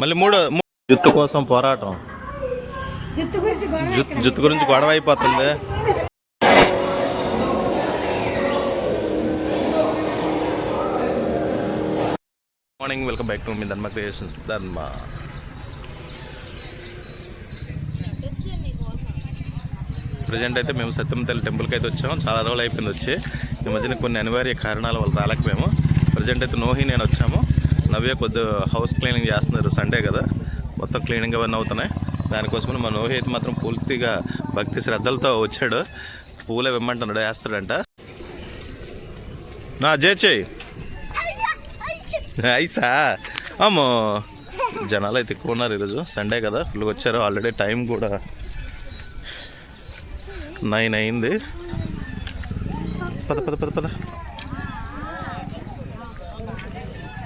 మళ్ళీ మూడో జుత్తు కోసం పోరాటం. జుత్తు గురించి గొడవ జుత్తు జుత్తు గురించి గొడవ అయిపోతుంది. మార్నింగ్ వెల్కమ్ బ్యాక్ టు మీ ధర్మ క్రియేషన్స్. ధర్మ. ప్రజెంట్ అయితే మేము సత్యమతల్లి టెంపుల్కి అయితే వచ్చాము. చాలా రోజులు అయిపోయింది వచ్చి. ఈ మధ్యన కొన్ని అనివార్య కారణాల వల్ల రాలేకపోయాము ప్రజెంట్ అయితే నోహి నేను వచ్చాము. నవ్య కొద్ది హౌస్ క్లీనింగ్ చేస్తున్నారు సండే కదా. మొత్తం క్లీనింగ్ అవన్నీ అవుతున్నాయి. దానికోసమని మా నోహి అయితే మాత్రం పూర్తిగా భక్తి శ్రద్ధలతో వచ్చాడు. పూలే వెమ్మంటున్నాడు వేస్తాడంట. నా జేచేయి ఐసా అమ్మో. జనాలు అయితే ఎక్కువ ఉన్నారు ఈరోజు. సండే కదా ఫుల్గా వచ్చారు. ఆల్రెడీ టైం కూడా నైన్ అయింది. పద పద పద పద.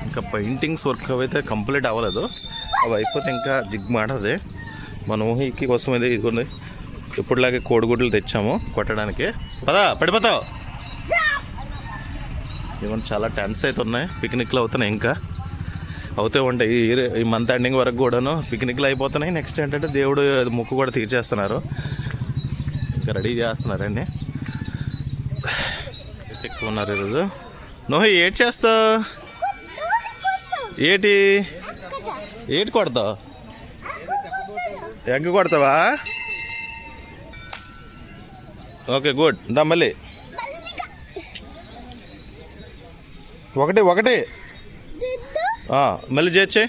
ఇంకా పెయింటింగ్స్ వర్క్ అయితే కంప్లీట్ అవ్వలేదు. అవి అయిపోతే ఇంకా జిగ్ మాటది. మన ఊహికి కోసం ఇది ఇదిగోండి. ఇప్పుడులాగే కోడిగుడ్లు తెచ్చాము కొట్టడానికి. పదా పడిపోతావు. ఇవన్నీ చాలా టెన్స్ అయితే ఉన్నాయి. పిక్నిక్లు అవుతున్నాయి ఇంకా. అవుతూ ఉంటాయి ఈ ఈ మంత్ ఎండింగ్ వరకు కూడాను పిక్నిక్లు అయిపోతున్నాయి. నెక్స్ట్ ఏంటంటే దేవుడు ముక్కు కూడా తీర్చేస్తున్నారు. ఇంకా రెడీ చేస్తున్నారండి. ఎక్కువ ఉన్నారు ఈరోజు. నోహి ఏటి చేస్తావు ఏటి? ఏటి కొడతావు? ఎగ్ కొడతావా? Okay good. దా మళ్ళీ. ఒకటి ఒకటి. మళ్ళీ చేయొచ్చే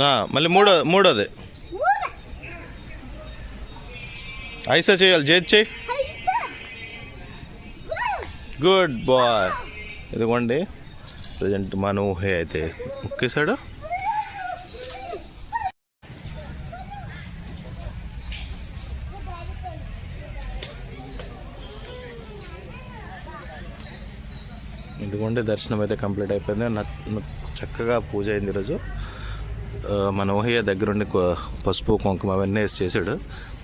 నా మళ్ళీ మూడో మూడోది. ఐసా చేయాలి చేయొచ్చే గుడ్ బాయ్ ఇదిగోండి ప్రజెంట్ మన ఊహే అయితే ఒక్కేసాడు ఇదిగోండి దర్శనం అయితే కంప్లీట్ అయిపోయింది. చక్కగా పూజ అయింది ఈరోజు. మన ఊహయ్య దగ్గరుండి కొ- పసుపు కుంకుమ అవన్నీ వేసి చేశాడు.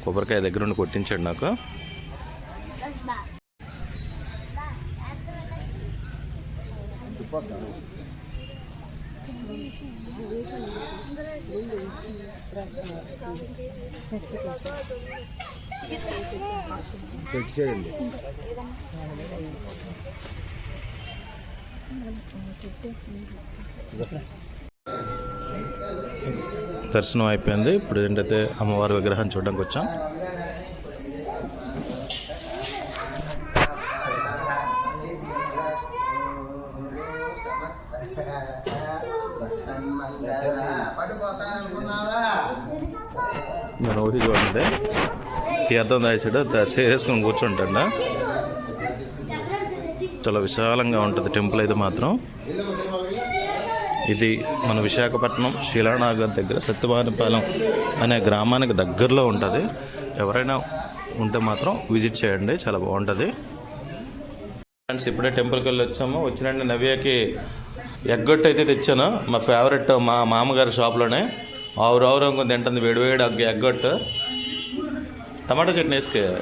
కొబ్బరికాయ దగ్గరుండి కొట్టించాడు నాకు. తెచ్చేయండి దర్శనం అయిపోయింది. ఇప్పుడు ఏంటైతే అమ్మవారి విగ్రహం చూడడానికి వచ్చాం. నేను ఊహి చూడండి. తీర్థం దాచాడు చేసుకొని కూర్చుంటాడా. చాలా విశాలంగా ఉంటుంది టెంపుల్ అయితే మాత్రం. ఇది మన విశాఖపట్నం శిలానాగర్ దగ్గర సత్యవారిపాలెం అనే గ్రామానికి దగ్గరలో ఉంటుంది. ఎవరైనా ఉంటే మాత్రం విజిట్ చేయండి చాలా బాగుంటుంది. ఫ్రెండ్స్ ఇప్పుడే టెంపుల్కి వెళ్ళి వచ్చాము వచ్చినండి నవ్యకి ఎగ్గొట్టు అయితే తెచ్చాను. మా ఫేవరెట్ మా మామగారి షాప్లోనే. ఆవురు ఆవురు ఇంకొంత తింటుంది వేడివేడి అగ్గ ఎగ్గొట్టు. టమాటో చట్నీ వేసుకే.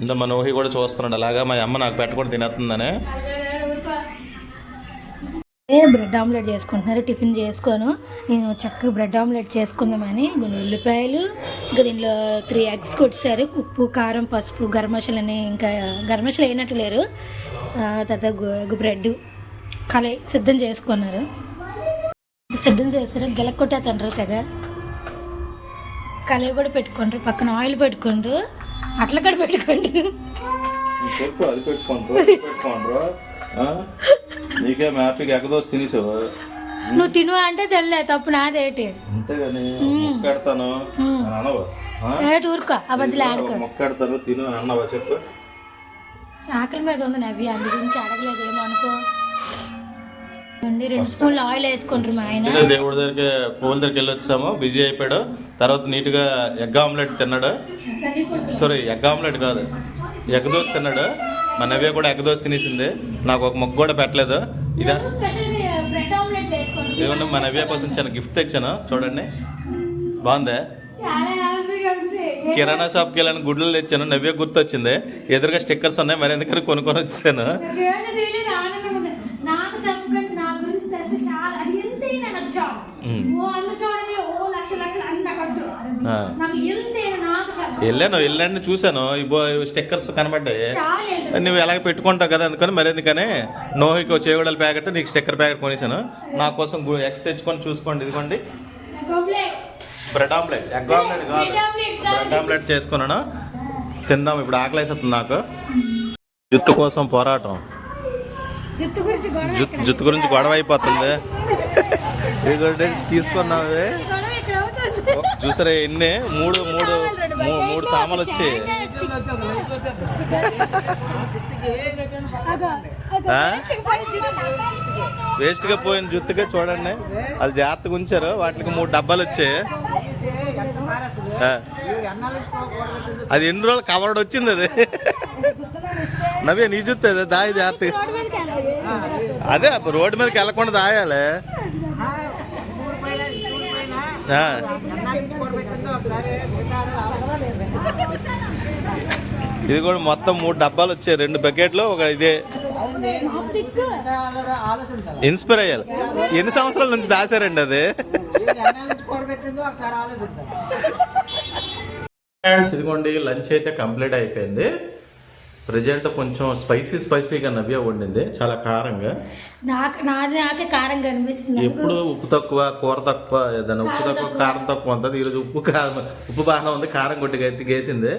ఇంత మా నోహి కూడా చూస్తున్నాడు. అలాగా మా అమ్మ నాకు పెట్టకుండా తినేస్తుందనే. బ్రెడ్ ఆమ్లెట్ చేసుకుంటున్నారు. టిఫిన్ చేసుకోను. నేను చక్కగా బ్రెడ్ ఆమ్లెట్ చేసుకుందామని. కొన్ని ఉల్లిపాయలు ఇంకా దీనిలో త్రీ ఎగ్స్ కొట్టారు ఉప్పు కారం పసుపు గరం అని ఇంకా గరం మసాలా వేయనట్టు లేరు. తర్వాత బ్రెడ్ కలయి సిద్ధం చేసుకున్నారు. సిద్ధం చేస్తారు గెల కొట్టేతంటారు కదా. కలయి కూడా పెట్టుకుంటారు పక్కన ఆయిల్ పెట్టుకుంటారు అట్ల కూడా పెట్టుకోండి నీకే మ్యాప్కి ఎగదోసి తినేసావు? నువ్వు తిను అంటే తెల్లే తప్పు నాదేటి అంతేగాని మొక్కెడతాను అని అనవా? ఏటి ఊరుకో అబద్దులు ఆడుకో. మొక్కెడతాను తిను అని అన్నవా చెప్పు? ఆకలి మీద ఉంది నవ్వి అందు గురించి అడగలేదు ఏమో అనుకో. రెండు స్పూన్లు ఆయిల్ వేసుకుంటారు మా ఆయన. దేవుడి దగ్గరికి పువ్వుల దగ్గరికి వెళ్ళి వచ్చాము బిజీ అయిపోయాడు. తర్వాత నీట్గా ఎగ్ ఆమ్లెట్ తిన్నాడు. సారీ ఎగ్ ఆమ్లెట్ కాదు ఎగ్ దోశ తిన్నాడు. మా నవ్య కూడా ఎగ్ దోశ తినేసింది. నాకు ఒక మొక్క కూడా పెట్టలేదు. ఇదా. ఇదిగోండి మా నవ్య కోసం చిన్న గిఫ్ట్ తెచ్చాను? చూడండి. బాగుందా? చాలా కిరాణా షాప్కి వెళ్ళని గుడ్లు తెచ్చాను. నవ్య గుర్తొచ్చింది. ఎదురుగా స్టిక్కర్స్ ఉన్నాయి. మరి ఎందుకని కొనుక్కొని వచ్చాను? నాకు వెళ్ళాను వెళ్ళాను చూశాను. ఇబో స్టిక్కర్స్ కనబడ్డాయి. నువ్వు ఎలాగ పెట్టుకుంటావు కదా అందుకని మరి ఎందుకని? నోహికో చేగడల ప్యాకెట్ నీకు స్టిక్కర్ ప్యాకెట్ కొనేసాను నా కోసం ఎగ్స్ తెచ్చుకొని చూసుకోండి ఇదిగోండి. Bread omelette. ఎగ్ ఆమ్లెట్ కాదు. బ్రెడ్ ఆమ్లెట్ చేసుకున్నాను. తిందాం ఇప్పుడు ఆకలి వేస్తుంది నాకు. జుత్తు కోసం పోరాటం. జుట్టు గురించి గొడవ జుత్తు గురించి గొడవ అయిపోతుంది. ఇదిగోండి తీసుకున్నావే. అవుతుంది? చూసారా ఎన్ని? మూడు మూడు. మూడు బకెట్లు, సామాన్లు ఒక వచ్చి అగో, అగో, ఆ? ప్లాస్టిక్ పోయి జుట్టు. వేస్ట్గా పోయిన జుత్తుగా చూడండి వాళ్ళు జాగ్రత్తగా ఉంచారు వాటికి మూడు డబ్బాలు వచ్చాయి. అది ఎన్ని రోజులు కవర్డ్ వచ్చింది అది నవ్య నీ జుత్తు అదే దాయి జాగ్రత్తగా. అదే రోడ్డు మీదకి వెళ్ళకుండా దాయాలి. ఇది కూడా మొత్తం మూడు డబ్బాలు వచ్చాయి రెండు బకెట్లు ఒక ఇదే. ఇన్స్పైర్ అయ్యాలి. ఎన్ని సంవత్సరాల నుంచి దాచారండి అది? ఇదిగోండి లంచ్ అయితే కంప్లీట్ అయిపోయింది. ప్రజెంట్ కొంచెం స్పైసీ స్పైసీగా నవ్య వండింది చాలా కారంగా. నాకు నాది నాకే కారంగా అనిపిస్తుంది. ఎప్పుడు ఉప్పు తక్కువ కూర తక్కువ ఏదైనా ఉప్పు తక్కువ కారం తక్కువ ఉంటుంది. ఈరోజు ఉప్పు కారం ఉప్పు బాగానే ఉంది కారం కొట్టి ఎత్తికేసింది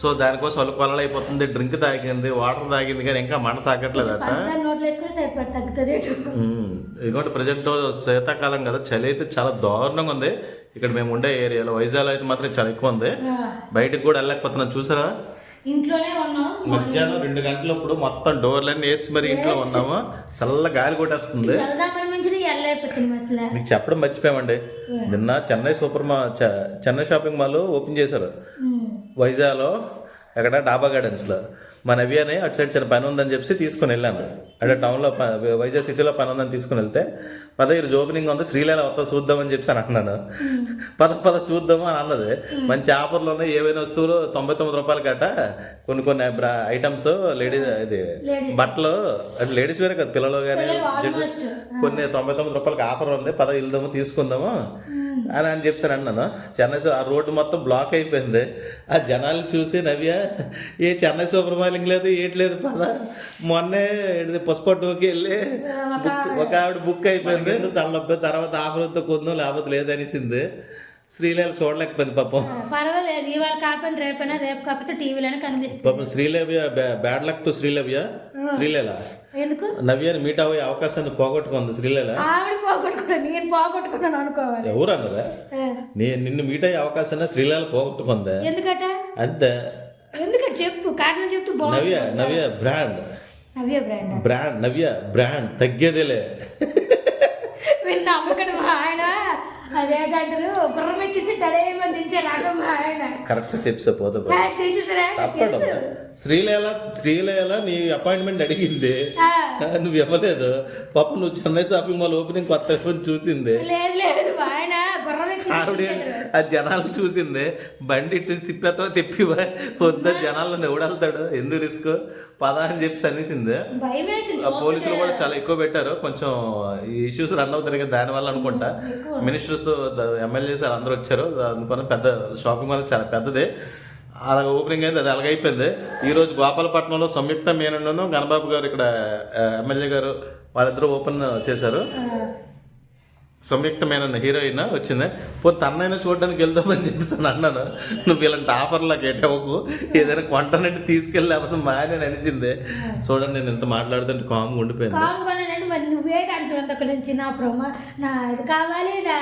సో దానికోసం వాళ్ళు కొలలు అయిపోతుంది డ్రింక్ తాగింది వాటర్ తాగింది కానీ ఇంకా మంట ఎటు ఉమ్, ఇదిగోండి ప్రజెంట్ శీతాకాలం కదా చలి అయితే చాలా దారుణంగా ఉంది. ఇక్కడ మేము ఉండే ఏరియాలో వైజాగ్ అయితే మాత్రం చాలా ఎక్కువ ఉంది. బయటకు కూడా వెళ్ళలేకపోతున్నాం. చూసారా? ఇంట్లోనే ఉన్నాం. మధ్యాహ్నం రెండు గంటలప్పుడు మొత్తం డోర్లన్నీ వేసి మరి ఇంట్లో ఉన్నాము. చల్ల గాలి కొట్టేస్తుంది. మీకు చెప్పడం మర్చిపోయామండి. నిన్న చెన్నై సూపర్ మా చెన్నై షాపింగ్ మాల్ ఓపెన్ చేశారు. ఉమ్. వైజాగ్లో ఎక్కడ డాబా గార్డెన్స్లో. మా అని అటు సైడ్ చిన్న పని ఉందని చెప్పి తీసుకుని వెళ్ళాను. అంటే టౌన్లో వైజాగ్ సిటీలో పని ఉందని తీసుకుని వెళ్తే పద ఈరోజు ఓపెనింగ్ ఉంది శ్రీలీల వస్తా చూద్దామని చెప్పి అని అన్నాను పద పద చూద్దాము అని అన్నది. మంచి ఆఫర్లు ఉన్నాయి ఏవైనా వస్తువులు తొంభై తొమ్మిది రూపాయలు గట కొన్ని కొన్ని ఐటమ్స్ లేడీస్ ఇది. బట్టలు అంటే లేడీస్ వేరే కదా పిల్లలు కానీ. కొన్ని తొంభై తొమ్మిది రూపాయలకి ఆఫర్ ఉంది. పద వెళ్దాము తీసుకుందాము. అని అని చెప్పాను అన్నాను. చెన్నై ఆ రోడ్డు మొత్తం బ్లాక్ అయిపోయింది. ఆ జనాలు చూసి నవ్య ఏ చెన్నై సూపర్ మార్కెట్ లేదు ఏటి లేదు పద. మొన్నే పుష్ప టూకి వెళ్ళి బుక్ ఒక ఆవిడ బుక్ అయిపోయింది. తలనొప్పి తర్వాత ఆఫర్ వస్తే కొందాం లేకపోతే లేదనిసింది. శ్రీలీల చూడలేకపోయింది పాపం. పర్వాలేదు ఇవాళ కాకపోయినా రేపైనా రేపు కాకపోతే టీవీలోనే కనిపిస్తుంది. పాపం Srilavya bad luck to Srilavya. Sreeleela. ఎందుకు? నవ్యని మీట్ అయ్యే అవకాశాన్ని పోగొట్టుకుంది శ్రీలీల. ఆవిడ పోగొట్టుకున్నాను నేను పోగొట్టుకున్నాను అనుకోవాలి. ఎవరు అన్నదా? ఆ. నీ నిన్ను మీట్ అయ్యే అవకాశాన్ని శ్రీలీల పోగొట్టుకుంది. ఎందుకట? అంతే. ఎందుకంటే చెప్పు కారణం చెప్తూ Navya Navya brand Navya brand brand Navya brand తగ్గేదేలే. విన్న అమ్మకడు మా ఆయన? అదేంటారు గుర్రం ఎక్కించి తలేమో దించే రకం మా ఆయన. కరెక్ట్ పోతే శ్రీలీల శ్రీలీల నీ అపాయింట్మెంట్ అడిగింది. నువ్వు ఇవ్వలేదు. పాప నువ్వు చెన్నై షాపింగ్ మాల్ ఓపెనింగ్ కొత్త చూసింది. లేదు గుర్రం ఆవిడ ఆ జనాలు చూసింది బండి ఇటు తిప్పేతో తిప్పి వద్ద జనాలను ఎవడెళ్తాడు ఎందుకు రిస్క్? పద అని చెప్పి ఆ పోలీసులు కూడా చాలా ఎక్కువ పెట్టారు. కొంచెం ఇష్యూస్ రన్ అవుతాయి కదా దానివల్ల అనుకుంటా. మినిస్టర్స్ ఎమ్మెల్యేస్ అందరూ వచ్చారు. అందుకని పెద్ద షాపింగ్ మాల్ చాలా పెద్దది. అలా ఓపెనింగ్ అయింది అది అలాగైపోయింది. ఈ రోజు గోపాలపట్నంలో సంయుక్త మేనన్ను గణబాబు గారు ఇక్కడ ఎమ్మెల్యే గారు వాళ్ళిద్దరూ ఓపెన్ చేశారు. సంయుక్త మేనన్న హీరోయిన్ వచ్చింది. పో తన్నైనా చూడడానికి వెళ్దామని చెప్పేసి అని అన్నాను. నువ్వు ఇలాంటి ఆఫర్లా కేటావకు ఏదైనా కొంటానంటే తీసుకెళ్ళి లేకపోతే మానే అనిచింది. చూడండి నేను ఎంత మాట్లాడుతుంటే కామ్గా ఉండిపోయింది. మరి అంటుంది అక్కడి నుంచి నా ప్రొమో నా ఇది కావాలి నా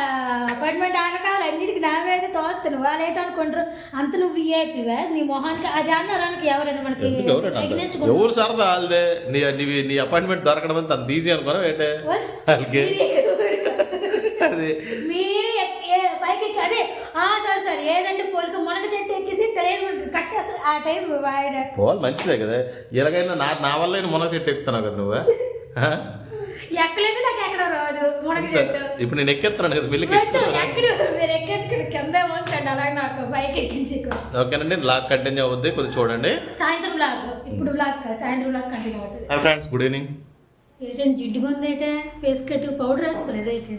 అపాయింట్మెంట్ ఆన కావాలి అన్నిటికీ నా మీద తోస్తాను వాళ్ళు ఏంటనుకుంటారు అంత నువ్వు విఐపివా నీ మొహానికి అది అన్నారు అనుకో ఎవరైనా మనకి ఎవరు సరదా వాళ్ళదే? నీ నీ అపాయింట్మెంట్ దొరకడం అంత అంత ఈజీ అనుకోరా ఏంటే? అది మీరు పైకి అదే ఆ సరే సరే ఏదంటే పోలిక మునగ చెట్టు ఎక్కేసి తెలియదు కట్ చేస్తారు ఆ టైం ఆయన పోవాలి మంచిదే కదా. ఎలాగైనా నా నా వల్ల మునగ చెట్టు ఎక్కుతున్నావు కదా నువ్వు? ఎక్కలేదు నాకు ఎక్కడ రాదు మునగ చెట్టు. ఇప్పుడు నేను ఎక్కేస్తున్నాను కదా వద్దు, ఎక్కడ మీరు ఎక్కించుకుని కింద ఏమోంచండి అలాగే నాకు పైకి ఎక్కించుకో ఓకేనండి లాక్ కంటిన్యూ అవుద్ది కొద్దిగా చూడండి. సాయంత్రం బ్లాక్ ఇప్పుడు కాదు, సాయంత్రం బ్లాక్ కంటిన్యూ అవుతుంది. Friends good evening. ఏంటంటే జిడ్డుగా ఉంది ఏంటే ఫేస్ కట్ పౌడర్ వేసుకోలేదు ఏంటి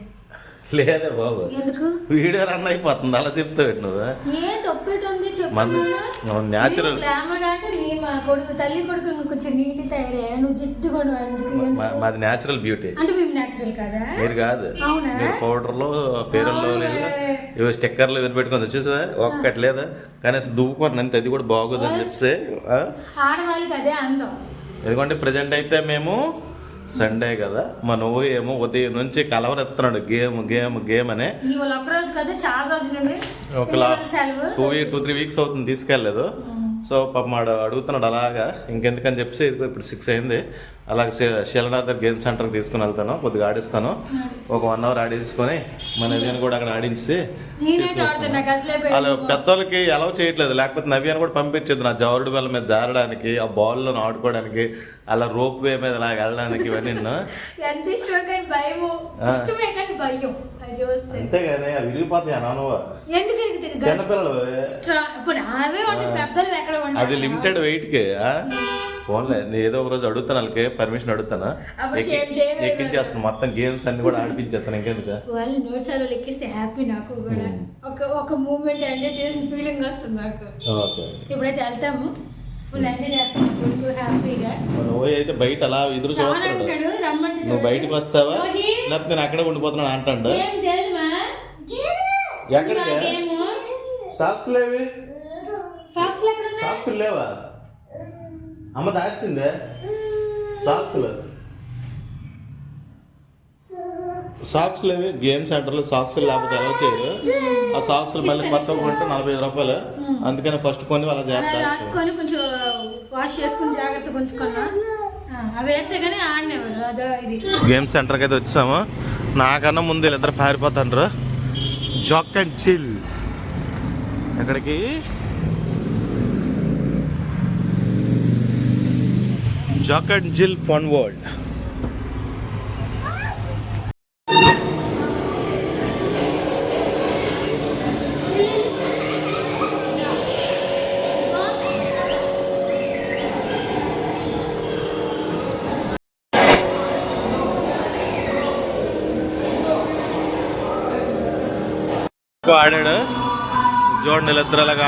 లేదే బాబు. ఎందుకు? వీడియో రన్ అయిపోతుంది. అలా చెప్తావు నువ్వు? ఏ చెప్పు. న్యాచురల్ గ్లామర్ అంటే మీ మా కొడుకు తల్లి కొడుకు ఇంకా కొంచెం నీటి తయారయ్యా నువ్వు ఎందుకు? ఎందుకు? మాది న్యాచురల్ బ్యూటీ అంటే మేము నేచురల్ కదా? మీరు కాదు. అవునా? మీరు పౌడర్లో పేరులో లేదు. ఇవి స్టిక్కర్లు ఇవి పెట్టుకుంది వచ్చేసా ఒక్కటి లేదా? కానీ అసలు దువ్వుకోండి అంతే అది కూడా బాగోదు అని చెప్పి? ఆడవాళ్ళకి అదే అందం. ఎందుకంటే ప్రజెంట్ అయితే మేము సండే కదా. మా నువ్వు ఏమో ఉదయం నుంచి కలవరెత్తున్నాడు. గేమ్ గేమ్ గేమ్ అనే. Two week two three weeks అవుతుంది తీసుకెళ్ళలేదు. సో పాప మాడు అడుగుతున్నాడు అలాగా. ఇంకెందుకని చెప్పి ఇదిగో ఇప్పుడు సిక్స్ అయింది. అలాగే శిలనాథ్ గేమ్ సెంటర్కి తీసుకుని వెళ్తాను కొద్దిగా ఆడిస్తాను. ఒక వన్ అవర్ ఆడించుకొని మన నవ్యాన్ని కూడా అక్కడ ఆడించి వాళ్ళు పెద్దోళ్ళకి అలౌ చేయట్లేదు. లేకపోతే నవ్యాన్ని కూడా పంపించదు నా జారుడు బల్ల మీద జారడానికి ఆ బాల్లో ఆడుకోవడానికి అలా రోప్ వే మీద అలా వెళ్ళడానికి ఇవన్నీ అంతేగాని అవి విరిగిపోతాయి చిన్నపిల్లలు. అది లిమిటెడ్ వెయిట్కి ఫోన్లే నేను ఏదో ఒక రోజు అడుగుతాను వాళ్ళకి పర్మిషన్ అడుగుతాను. ఎక్కించేస్తాను మొత్తం గేమ్స్ అన్ని కూడా ఆడిపించేస్తాను ఇంకెందుకు? వాళ్ళు నూరు సార్లు లెక్కిస్తే హ్యాపీ నాకు కూడా. ఒక ఒక మూమెంట్ ఎంజాయ్ చేసిన ఫీలింగ్ వస్తుంది నాకు. ఓకే. ఇప్పుడైతే వెళ్తాము. ఫుల్ ఎంజాయ్ చేస్తాము. హ్యాపీగా నువ్వు అయితే బయట అలా ఎదురు చూస్తాడు నువ్వు బయటకు వస్తావా. లేకపోతే నేను అక్కడే ఉండిపోతున్నాను అంటాడు? ఎక్కడికి? సాక్స్ లేవి? సాక్స్ లేవా? అమ్మ దాచిందే? సాక్స్లు సాక్స్ లేవి గేమ్ సెంటర్లో సాక్స్ లేకపోతే ఎలా చేయరు? ఆ సాక్స్ మళ్ళీ కొత్తగా కొంటే నలభై ఐదు రూపాయలు. అందుకని ఫస్ట్ కొని అలా జాగ్రత్త రాసుకొని కొంచెం వాష్ చేసుకుని ఉంచుకున్నా. ఇది. గేమ్ సెంటర్కి అయితే వచ్చాము. నాకన్నా ముందు వీళ్ళిద్దరు పారిపోతాండ్రు. జాక్ అండ్ చిల్ ఎక్కడికి? Jack and Jill Fun World ఆడాడు చూడండి వీళ్ళిద్దరు అలాగా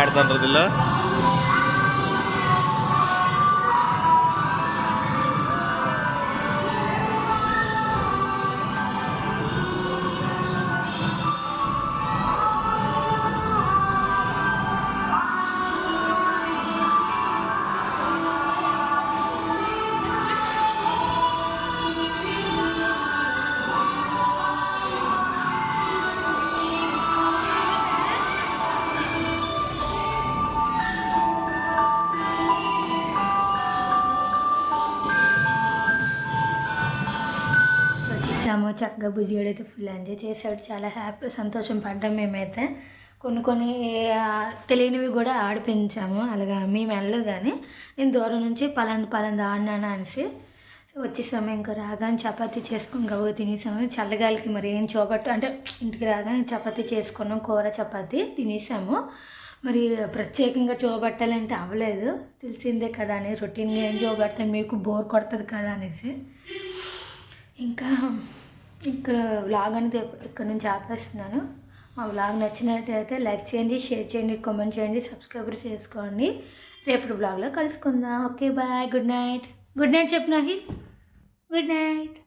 ఆడుతుంటారు చక్కగా బుజ్జిగాడు అయితే ఫుల్ ఎంజాయ్ చేశాడు చాలా హ్యాపీ సంతోషం పడ్డాం మేమైతే. కొన్ని కొన్ని తెలియనివి కూడా ఆడిపించాము. అలాగా మేము వెళ్ళలేదు కానీ నేను దూరం నుంచి పలాంది పలాంది ఆడినాను అనేసి వచ్చేసాము. ఇంకా రాగానే చపాతీ చేసుకుని గవ్వ తినేసాము. చల్లగాలికి మరి ఏం చూపట్టు అంటే ఇంటికి రాగానే చపాతీ చేసుకున్నాం. కూర చపాతీ తినేసాము. మరి ప్రత్యేకంగా చూపట్టాలంటే అవ్వలేదు. తెలిసిందే కదా అని రొటీన్గా ఏం చూపెడతాం మీకు బోర్ కొడుతుంది కదా అనేసి. ఇంకా ఇక్కడ వ్లాగ్ అనేది ఇక్కడ నుంచి ఆపేస్తున్నాను. మా వ్లాగ్ నచ్చినట్టయితే లైక్ చేయండి షేర్ చేయండి కామెంట్ చేయండి సబ్స్క్రైబర్ చేసుకోండి. రేపటి వ్లాగ్లో కలుసుకుందాం. Okay bye good night good night చెప్పు నాకి గుడ్ నైట్